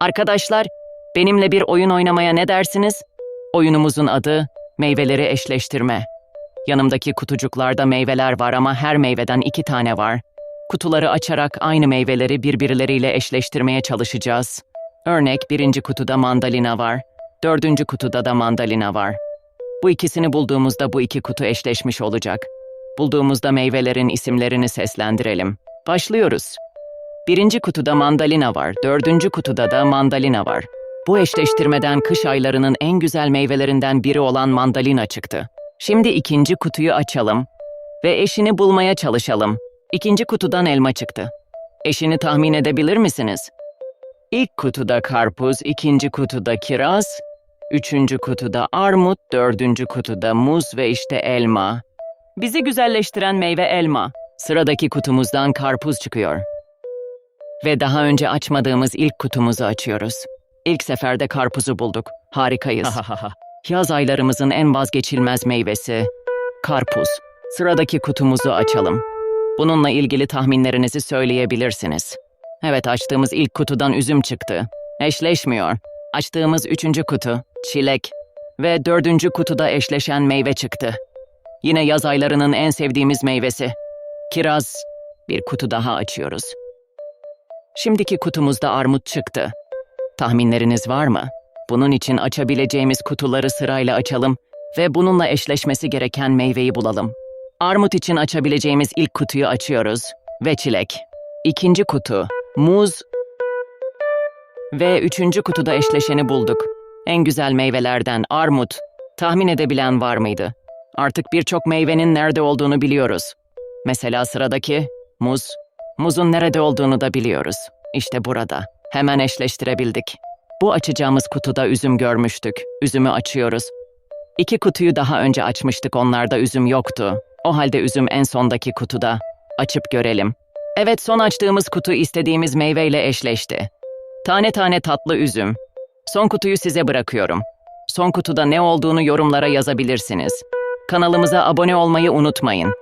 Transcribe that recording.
Arkadaşlar, benimle bir oyun oynamaya ne dersiniz? Oyunumuzun adı meyveleri eşleştirme. Yanımdaki kutucuklarda meyveler var ama her meyveden iki tane var. Kutuları açarak aynı meyveleri birbirleriyle eşleştirmeye çalışacağız. Örnek birinci kutuda mandalina var, dördüncü kutuda da mandalina var. Bu ikisini bulduğumuzda bu iki kutu eşleşmiş olacak. Bulduğumuzda meyvelerin isimlerini seslendirelim. Başlıyoruz. Birinci kutuda mandalina var, dördüncü kutuda da mandalina var. Bu eşleştirmeden kış aylarının en güzel meyvelerinden biri olan mandalina çıktı. Şimdi ikinci kutuyu açalım ve eşini bulmaya çalışalım. İkinci kutudan elma çıktı. Eşini tahmin edebilir misiniz? İlk kutuda karpuz, ikinci kutuda kiraz, üçüncü kutuda armut, dördüncü kutuda muz ve işte elma. Bizi güzelleştiren meyve elma. Sıradaki kutumuzdan karpuz çıkıyor. Ve daha önce açmadığımız ilk kutumuzu açıyoruz. İlk seferde karpuzu bulduk. Harikayız. Yaz aylarımızın en vazgeçilmez meyvesi. Karpuz. Sıradaki kutumuzu açalım. Bununla ilgili tahminlerinizi söyleyebilirsiniz. Evet açtığımız ilk kutudan üzüm çıktı. Eşleşmiyor. Açtığımız üçüncü kutu, çilek. Ve dördüncü kutuda eşleşen meyve çıktı. Yine yaz aylarının en sevdiğimiz meyvesi. Kiraz. Bir kutu daha açıyoruz. Şimdiki kutumuzda armut çıktı. Tahminleriniz var mı? Bunun için açabileceğimiz kutuları sırayla açalım ve bununla eşleşmesi gereken meyveyi bulalım. Armut için açabileceğimiz ilk kutuyu açıyoruz ve çilek. İkinci kutu, muz ve üçüncü kutuda eşleşeni bulduk. En güzel meyvelerden armut. Tahmin edebilen var mıydı? Artık birçok meyvenin nerede olduğunu biliyoruz. Mesela sıradaki muz. Muzun nerede olduğunu da biliyoruz. İşte burada. Hemen eşleştirebildik. Bu açacağımız kutuda üzüm görmüştük. Üzümü açıyoruz. İki kutuyu daha önce açmıştık onlarda üzüm yoktu. O halde üzüm en sondaki kutuda. Açıp görelim. Evet son açtığımız kutu istediğimiz meyveyle eşleşti. Tane tane tatlı üzüm. Son kutuyu size bırakıyorum. Son kutuda ne olduğunu yorumlara yazabilirsiniz. Kanalımıza abone olmayı unutmayın.